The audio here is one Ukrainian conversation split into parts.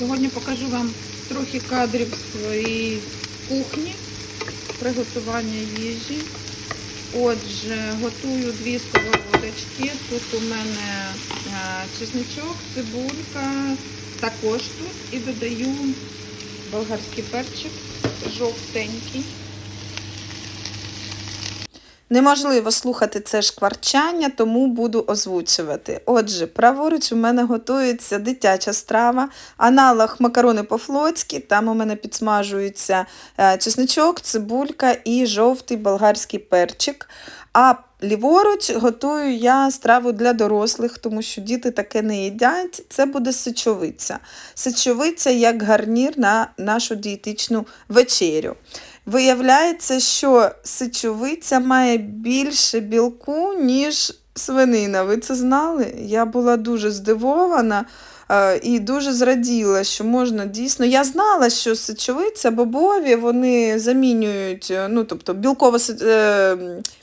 Сьогодні покажу вам трохи кадрів своєї кухні, приготування їжі. Отже, готую дві сковородочки. Тут у мене е, чесничок, цибулька, також тут. І додаю болгарський перчик, жовтенький. Неможливо слухати це шкварчання, тому буду озвучувати. Отже, праворуч у мене готується дитяча страва, аналог макарони по-флотськи. Там у мене підсмажується е, чесничок, цибулька і жовтий болгарський перчик. А ліворуч готую я страву для дорослих, тому що діти таке не їдять. Це буде сечовиця. Сечовиця як гарнір на нашу дієтичну вечерю. Виявляється, що сечовиця має більше білку, ніж свинина. Ви це знали? Я була дуже здивована е, і дуже зраділа, що можна дійсно. Я знала, що сечовиця, бобові, вони замінюють, е, ну, тобто білково,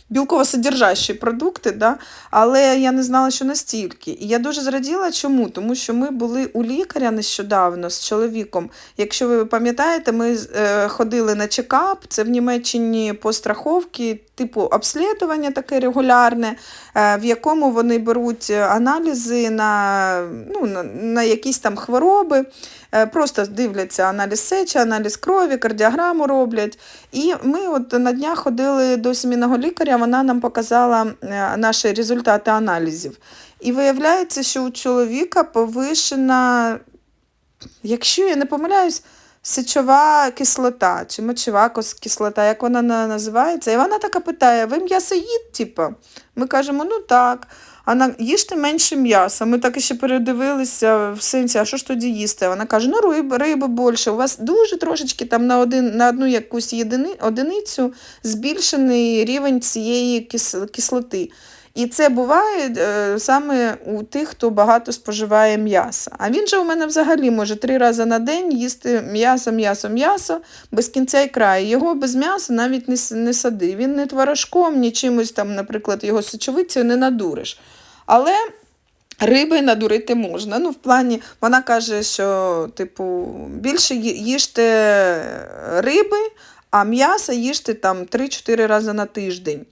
білково-содержащі продукти, да? але я не знала, що настільки. І я дуже зраділа чому? Тому що ми були у лікаря нещодавно з чоловіком. Якщо ви пам'ятаєте, ми е, ходили на чекап, це в Німеччині по страховці, типу обслідування таке регулярне, е, в якому вони беруть аналізи на, ну, на, якісь там хвороби. Е, Просто дивляться аналіз сечі, аналіз крові, кардіограму роблять. І ми от на днях ходили до сімейного лікаря, вона нам показала е, наші результати аналізів. І виявляється, що у чоловіка повишена, якщо я не помиляюсь, сечова кислота чи мочова кислота, як вона називається. І вона така питає: ви м'ясоїд, типу? Ми кажемо, ну так. Вона їжте менше м'яса. Ми так іще передивилися в сенсі, а що ж тоді їсти? Вона каже, ну риби, риби більше. У вас дуже трошечки там на, один, на одну якусь єдини, одиницю збільшений рівень цієї кислоти. І це буває е, саме у тих, хто багато споживає м'яса. А він же у мене взагалі може три рази на день їсти м'ясо, м'ясо, м'ясо без кінця і краю. Його без м'яса навіть не, не сади. Він не творожком, ні чимось там, наприклад, його сечовицею не надуриш. Але риби надурити можна. Ну, в плані, вона каже, що, типу, більше їжте риби, а м'яса їжте там 3-4 рази на тиждень.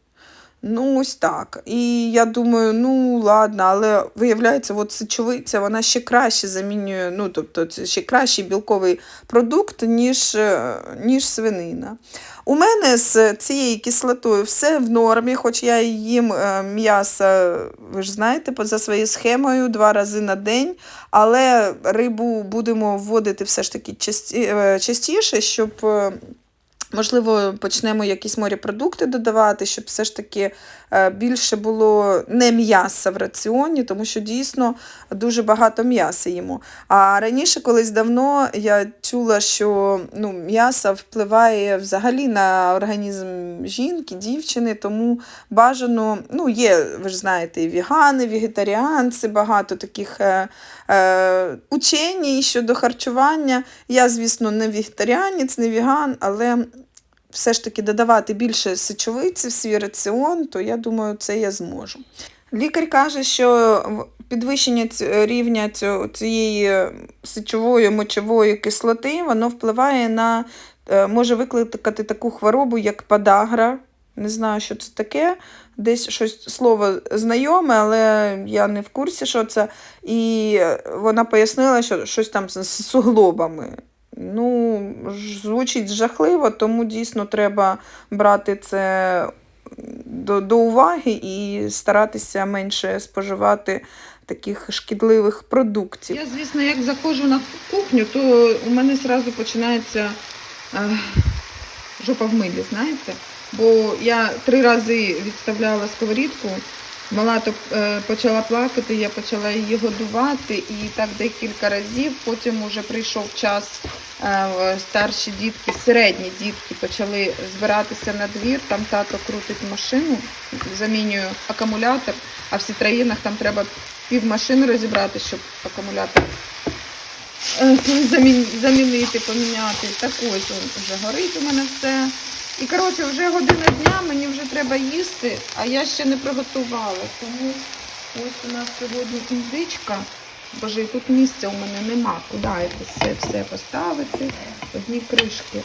Ну, ось так. І я думаю, ну ладно, але виявляється, от сечовиця, вона ще краще замінює, ну, тобто це ще кращий білковий продукт, ніж, е, ніж свинина. У мене з цією кислотою все в нормі, хоч я їм е, м'ясо, ви ж знаєте, за своєю схемою два рази на день, але рибу будемо вводити все ж таки е, частіше, щоб. Можливо, почнемо якісь морепродукти додавати, щоб все ж таки е, більше було не м'яса в раціоні, тому що дійсно дуже багато м'яса їмо. А раніше, колись давно, я чула, що ну, м'ясо впливає взагалі на організм жінки, дівчини, тому бажано, ну, є, ви ж знаєте, і вігани, вегетаріанці, багато таких е, е, учень щодо харчування. Я, звісно, не вегетаріанець, не віган, але все ж таки додавати більше сечовиці в свій раціон, то я думаю, це я зможу. Лікар каже, що підвищення рівня цієї сечової мочової кислоти воно впливає на, е, може викликати таку хворобу, як подагра. Не знаю, що це таке. Десь щось слово знайоме, але я не в курсі, що це. І е, вона пояснила, що щось там з суглобами. Ну, звучить жахливо, тому дійсно треба брати це до, до уваги і старатися менше споживати таких шкідливих продуктів. Я, звісно, як заходжу на кухню, то у мене одразу починається е, жопа в милі, знаєте? Бо я три рази відставляла сковорідку, мала то е, почала плакати, я почала її годувати і так декілька разів. Потім уже прийшов час, старші дітки, середні дітки почали збиратися на двір, там тато крутить машину, замінюю акумулятор, а в сітраїнах там треба пів машини розібрати, щоб акумулятор е, замінити, поміняти. Так ось вже горить у мене все. І коротше, вже година дня, мені вже треба їсти, а я ще не приготувала. Тому ось у нас сьогодні індичка Боже, і тут місця у мене нема. Куди це все, поставити? Одні кришки.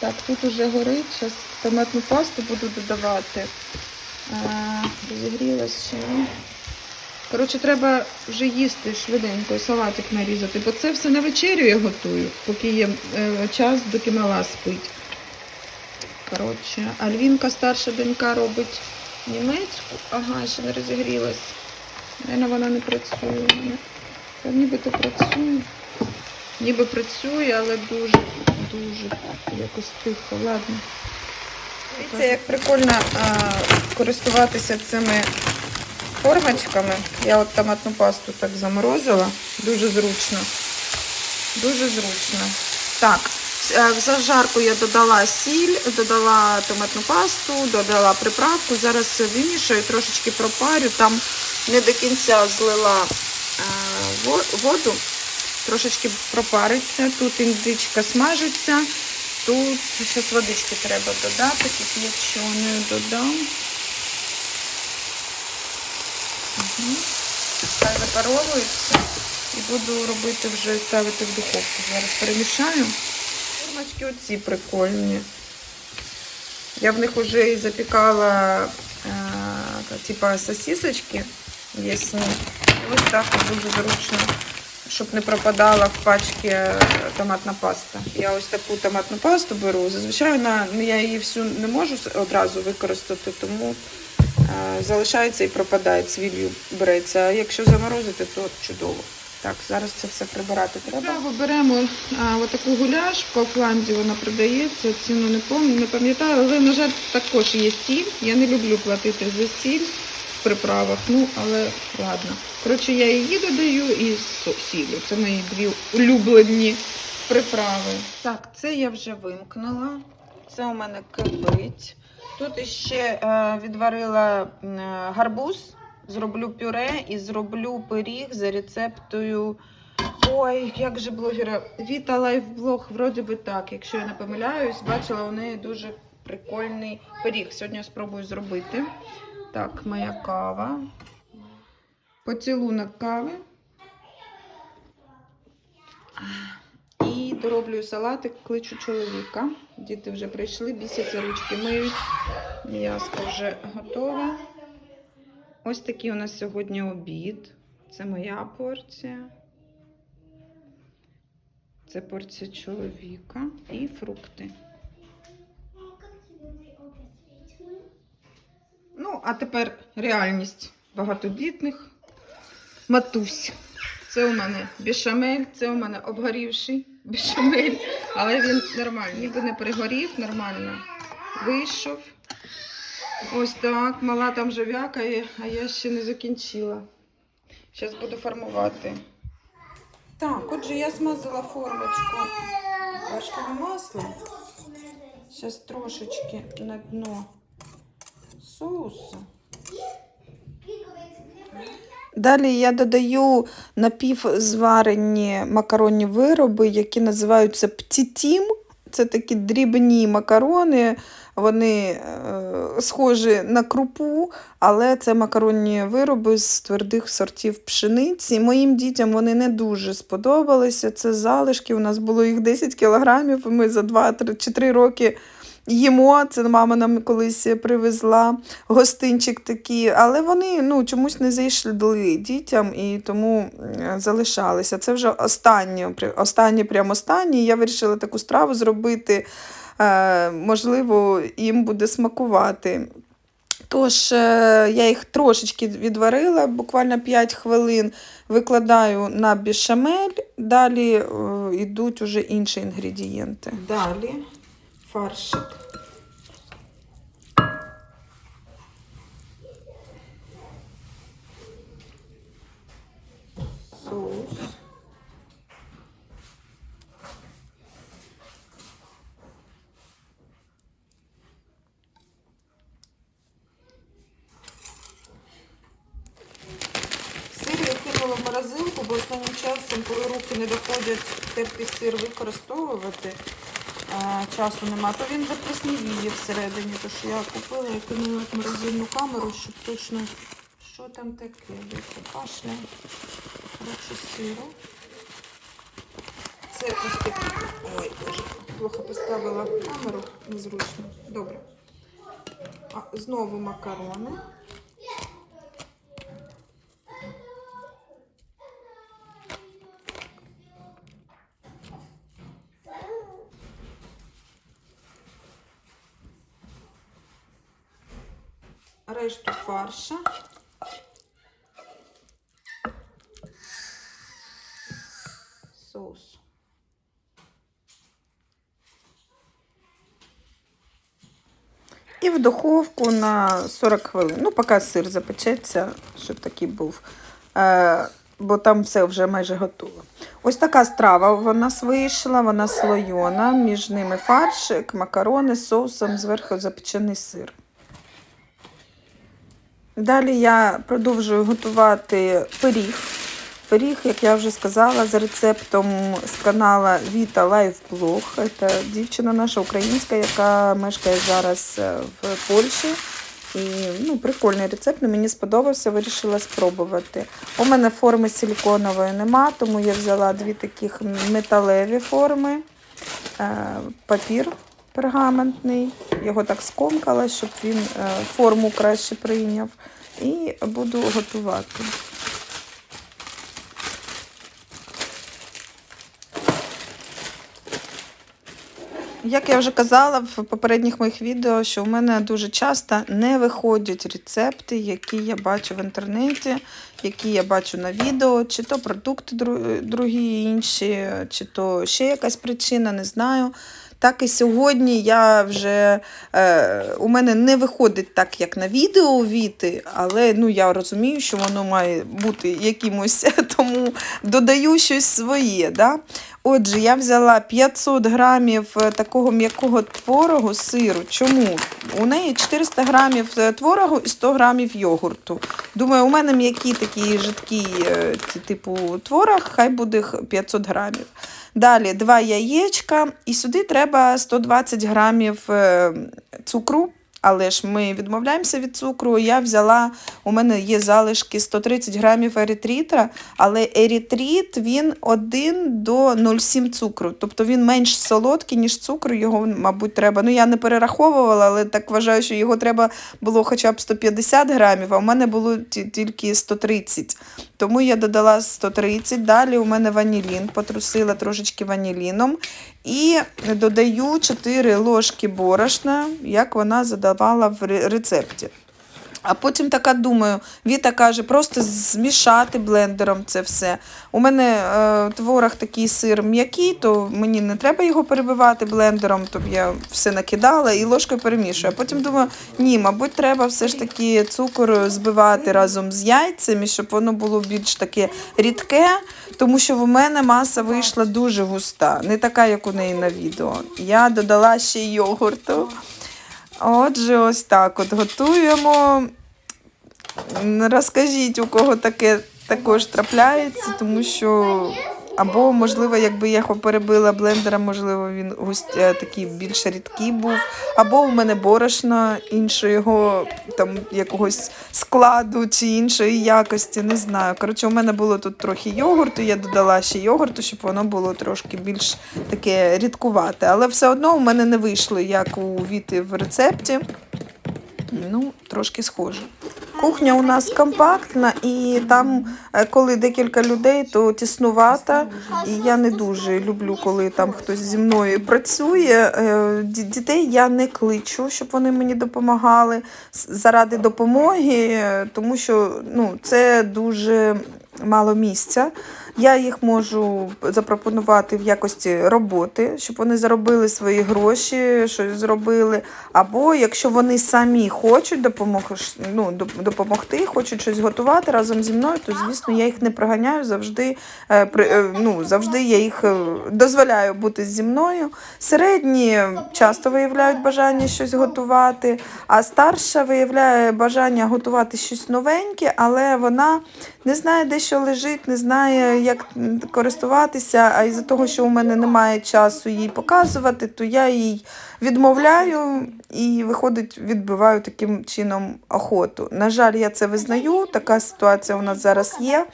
Так, тут уже горить. Зараз томатну пасту буду додавати. Розігрілась ще. Коротше, треба вже їсти швиденько салатик нарізати, бо це все на вечерю я готую, поки є е, час, доки мала спить. Коротше, Альвінка, старша донька, робить німецьку. Ага, ще не розігрілась. Наверно, вона не працює. Та нібито працює. Ніби працює, але дуже, дуже якось тихо. Ладно. Дивіться, як прикольно а, користуватися цими формочками. Я от томатну пасту так заморозила. Дуже зручно. Дуже зручно. Так, е, в зажарку я додала сіль, додала томатну пасту, додала приправку. Зараз вимішаю, трошечки пропарю. Там не до кінця злила воду. Трошечки пропариться. Тут індичка смажиться. Тут зараз водички треба додати. Тут, якщо не додам. Хай запаровується. І буду робити вже ставити в духовку. Зараз перемішаю. Формочки оці прикольні. Я в них вже і запікала е, типа сосисочки м'ясні. Ось так дуже зручно, щоб не пропадала в пачці е, томатна паста. Я ось таку томатну пасту беру. Зазвичай вона, ну, я її всю не можу одразу використати, тому е, залишається і пропадає, цвіллю береться. А якщо заморозити, то чудово. Так, зараз це все прибирати треба. Беремо а, отаку гуляш, в Кауфланді вона продається, ціну не пам'ятаю, але, на жаль, також є сіль. Я не люблю платити за сіль приправах, ну, але ладно. Коротше, я її додаю і сіллю. Це мої дві улюблені приправи. Так, це я вже вимкнула. Це у мене кипить. Тут іще е, відварила е, гарбуз. Зроблю пюре і зроблю пиріг за рецептою. Ой, як же блогера. Віта лайфблог, вроді би так, якщо я не помиляюсь, бачила у неї дуже прикольний пиріг. Сьогодні спробую зробити. Так, моя кава. Поцілунок кави. І дороблю салатик, кличу чоловіка. Діти вже прийшли, бісяться, ручки миють. М'яско вже готове. Ось такий у нас сьогодні обід. Це моя порція. Це порція чоловіка і фрукти. А тепер реальність багатодітних матусь. Це у мене бешамель, це у мене обгорівший бешамель, але він нормальний. Ніби не пригорів, нормально. Вийшов. Ось так, мала там вже а я ще не закінчила. Зараз буду формувати. Так, отже, я смазала формочку вершковим маслом. Зараз трошечки на дно соусу. Далі я додаю напівзварені макаронні вироби, які називаються птітім. Це такі дрібні макарони, вони е, схожі на крупу, але це макаронні вироби з твердих сортів пшениці. Моїм дітям вони не дуже сподобалися. Це залишки. У нас було їх 10 кілограмів. Ми за 2 3, чи 3 роки їмо. Це мама нам колись привезла гостинчик такий, але вони ну, чомусь не зайшли дітям і тому залишалися. Це вже останні, при- останні прям останні. Я вирішила таку страву зробити. Е, можливо, їм буде смакувати. Тож, е, я їх трошечки відварила, буквально 5 хвилин викладаю на бішамель, далі е, йдуть уже інші інгредієнти. Далі фаршик. Соус. В морозилку, бо останнім часом, коли руки не доходять терпкий сир використовувати, часу нема, то він запліснівіє всередині. Тож я купила в морозильну камеру, щоб точно Що там таке? Дивіться, пашля. Коротше, сиру. Це ось такі. Ой, боже, плохо поставила камеру, незручно. Добре. А, знову макарони. Решту фарша. Соус. І в духовку на 40 хвилин. Ну, поки сир запечеться, щоб такий був. Е, бо там все вже майже готово. Ось така страва у нас вийшла, вона слойона, між ними фаршик, макарони з соусом, зверху запечений сир. Далі я продовжую готувати пиріг. Пиріг, як я вже сказала, за рецептом з канала Віта Лайфблог. Це дівчина наша українська, яка мешкає зараз е, в Польщі. І ну, прикольний рецепт, мені сподобався, вирішила спробувати. У мене форми силіконової нема, тому я взяла дві таких металеві форми, е, папір пергаментний. Його так скомкала, щоб він е, форму краще прийняв. І буду готувати. Як я вже казала в попередніх моїх відео, що в мене дуже часто не виходять рецепти, які я бачу в інтернеті, які я бачу на відео, чи то продукти другі інші, чи то ще якась причина, не знаю. Так і сьогодні я вже е, у мене не виходить так, як на відео Віти, але ну я розумію, що воно має бути якимось, тому додаю щось своє. Да? Отже, я взяла 500 грамів е, такого м'якого творогу сиру. Чому? У неї 400 грамів е, творогу і 100 грамів йогурту. Думаю, у мене м'який такий жидкий е, типу творог, хай буде 500 грамів. Далі два яєчка, і сюди треба 120 грамів е, цукру. Але ж ми відмовляємося від цукру. Я взяла, у мене є залишки 130 грамів ерітрітра, але ерітріт він 1 до 0,7 цукру. Тобто він менш солодкий, ніж цукру, його, мабуть, треба. Ну, я не перераховувала, але так вважаю, що його треба було хоча б 150 грамів, а в мене було тільки 130. Тому я додала 130. Далі у мене ванілін, потрусила трошечки ваніліном. І додаю 4 ложки борошна, як вона задавала в рецепті. А потім така думаю, Віта каже, просто змішати блендером це все. У мене е, творог такий сир м'який, то мені не треба його перебивати блендером, то б я все накидала і ложкою перемішую. А потім думаю, ні, мабуть, треба все ж таки цукор збивати разом з яйцями, щоб воно було більш таке рідке, тому що в мене маса вийшла дуже густа, не така, як у неї на відео. Я додала ще й йогурту. Отже, ось так от готуємо. Розкажіть, у кого таке також трапляється, тому що. Або, можливо, якби я його перебила блендером, можливо, він густ... е, такий більш рідкий був. Або у мене борошно іншого там якогось складу чи іншої якості, не знаю. Коротше, у мене було тут трохи йогурту, я додала ще йогурту, щоб воно було трошки більш таке рідкувате. Але все одно у мене не вийшло, як у Віти в рецепті. Ну, трошки схоже. Кухня у нас компактна, і там, е, коли декілька людей, то тіснувата. І я не дуже люблю, коли там хтось зі мною працює. Е, Дітей я не кличу, щоб вони мені допомагали заради допомоги, е, тому що ну, це дуже мало місця. Я їх можу запропонувати в якості роботи, щоб вони заробили свої гроші, щось зробили. Або якщо вони самі хочуть допомог- ну, допомогти, хочуть щось готувати разом зі мною, то звісно я їх не приганяю завжди. е, е, Ну, завжди я їх е, дозволяю бути зі мною. Середні часто виявляють бажання щось готувати, а старша виявляє бажання готувати щось новеньке, але вона не знає, де що лежить, не знає, як користуватися, а із-за того, що у мене немає часу їй показувати, то я їй відмовляю і виходить, відбиваю таким чином охоту. На жаль, я це визнаю. Така ситуація у нас зараз є.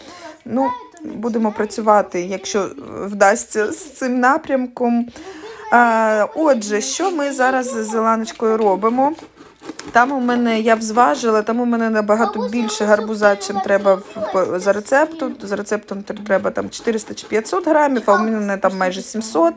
Ну, будемо працювати, якщо вдасться з цим напрямком. Отже, що ми зараз з Зеланочкою робимо? Там у мене я взважила, там у мене набагато більше гарбуза, чим треба в, за рецепту. За рецептом треба там 400 чи 500 грамів, а у мене там майже 700.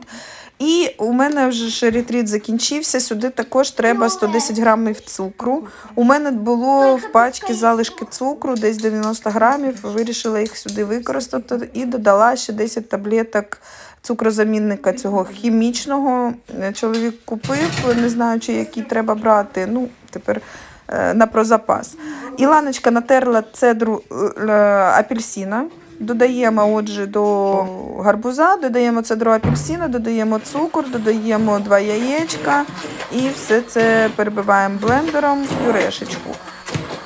І у мене вже ж ретріт закінчився. Сюди також треба 110 грамів цукру. У мене було в пачці залишки цукру, десь 90 грамів. Вирішила їх сюди використати і додала ще 10 таблеток цукрозамінника цього хімічного. Чоловік купив, не знаю, чи який треба брати. Ну, тепер е, на прозапас. Іланочка натерла цедру е, апельсина. Додаємо отже до гарбуза, додаємо цедру апельсина, додаємо цукор, додаємо два яєчка і все це перебиваємо блендером в пюрешечку.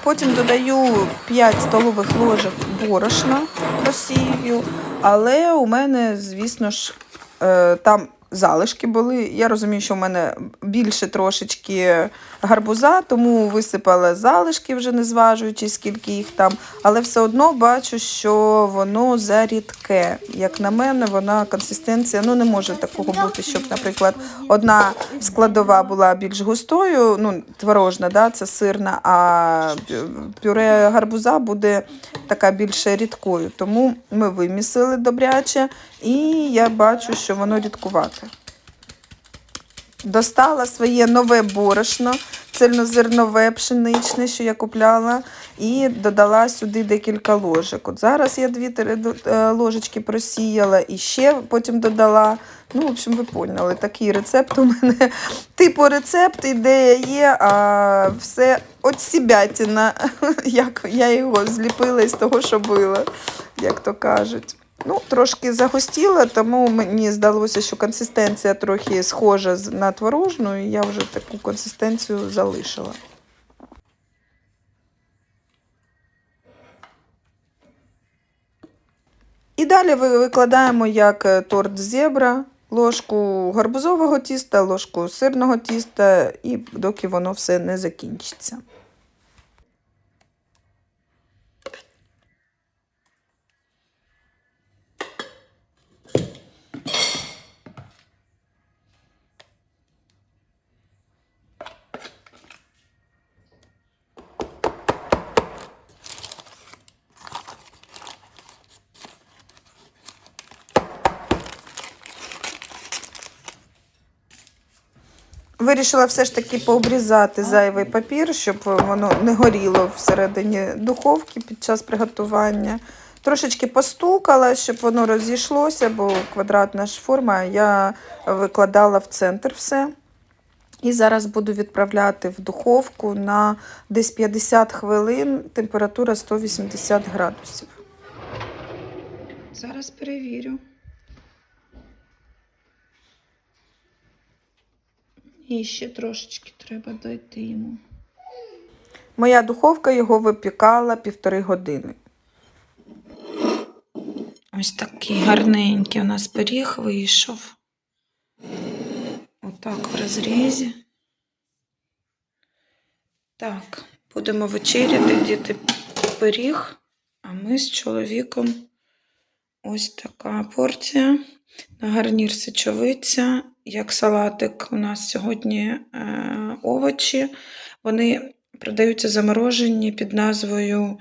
Потім додаю 5 столових ложок борошна просію, але у мене, звісно ж, е, там залишки були. Я розумію, що в мене більше трошечки гарбуза, тому висипала залишки, вже не зважуючи, скільки їх там. Але все одно бачу, що воно зарідке. Як на мене, вона консистенція ну не може такого бути, щоб, наприклад, одна складова була більш густою, ну, творожна, да, це сирна, а пюре гарбуза буде така більш рідкою. Тому ми вимісили добряче, і я бачу, що воно рідкувате. Достала своє нове борошно, цельнозернове пшеничне, що я купляла, і додала сюди декілька ложок. От зараз я дві е, ложечки просіяла і ще потім додала. Ну, в общем, ви поняли, такий рецепт у мене. Типу рецепт, ідея є, а все от сібятіна, як я його зліпила із того, що було, як то кажуть. Ну, трошки загустіла, тому мені здалося, що консистенція трохи схожа на творожну, і я вже таку консистенцію залишила. І далі викладаємо як е, торт зебра, ложку гарбузового тіста, ложку сирного тіста, і доки воно все не закінчиться. Вирішила все ж таки пообрізати зайвий папір, щоб воно не горіло всередині духовки під час приготування. Трошечки постукала, щоб воно розійшлося, бо квадратна ж форма. Я викладала в центр все. І зараз буду відправляти в духовку на десь 50 хвилин, температура 180 градусів. Зараз перевірю. І ще трошечки треба дойти йому. Моя духовка його випікала півтори години. Ось такий гарненький у нас пиріг вийшов. Отак в розрізі. Так, будемо вечеряти, діти пиріг, а ми з чоловіком ось така порція. На гарнір сечовиця, як салатик у нас сьогодні е, овочі. Вони продаються заморожені під назвою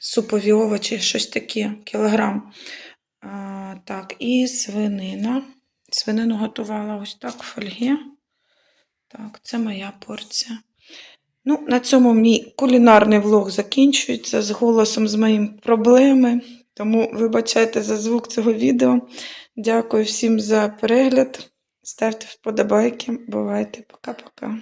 супові овочі, щось таке, кілограм. А, так, і свинина. Свинину готувала ось так в фольгі. Так, це моя порція. Ну, на цьому мій кулінарний влог закінчується. З голосом з моїм проблеми. Тому вибачайте за звук цього відео. Дякую всім за перегляд. Ставте вподобайки. Бувайте. Пока-пока.